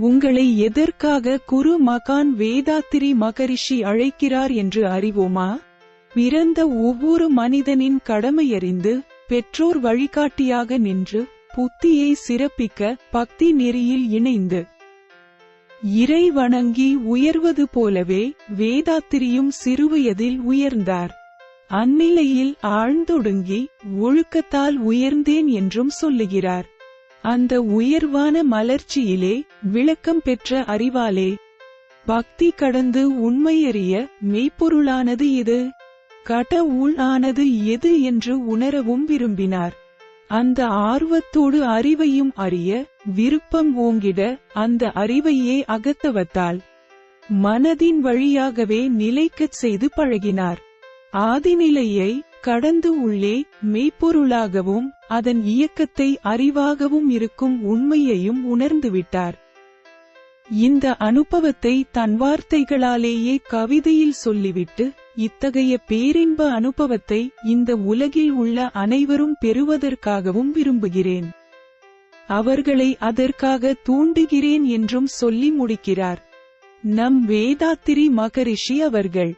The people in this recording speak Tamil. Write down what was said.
உங்களை எதற்காக குரு மகான் வேதாத்திரி மகரிஷி அழைக்கிறார் என்று அறிவோமா? பிறந்த ஒவ்வொரு மனிதனின் கடமையறிந்து பெற்றோர் வழிகாட்டியாக நின்று புத்தியை சிறப்பிக்க பக்தி நெறியில் இணைந்து இறை வணங்கி உயர்வது போலவே வேதாத்திரியும் சிறுவயதில் உயர்ந்தார். அந்நிலையில் ஆழ்ந்தொடுங்கி ஒழுக்கத்தால் உயர்ந்தேன் என்றும் சொல்லுகிறார். அந்த உயர்வான மலர்ச்சியிலே விளக்கம் பெற்ற அறிவாலே பக்தி கடந்து உண்மையறிய மெய்ப்பொருளானது எது கட ஆனது எது என்று உணரவும் விரும்பினார். அந்த ஆர்வத்தோடு அறிவையும் அறிய விருப்பம் ஓங்கிட அந்த அறிவையே அகத்தவத்தால் மனதின் வழியாகவே நிலைக்கச் செய்து பழகினார். ஆதிநிலையை கடந்து உள்ளே மெய்ப்பொருளாகவும் அதன் இயக்கத்தை அறிவாகவும் இருக்கும் உண்மையையும் உணர்ந்துவிட்டார். இந்த அனுபவத்தை தன் வார்த்தைகளாலேயே கவிதையில் சொல்லிவிட்டு இத்தகைய பேரின்ப அனுபவத்தை இந்த உலகில் உள்ள அனைவரும் பெறுவதற்காகவும் விரும்புகிறேன். அவர்களை அதற்காக தூண்டுகிறேன் என்றும் சொல்லி முடிக்கிறார். நம் வேதாத்திரி மகரிஷி அவர்கள்.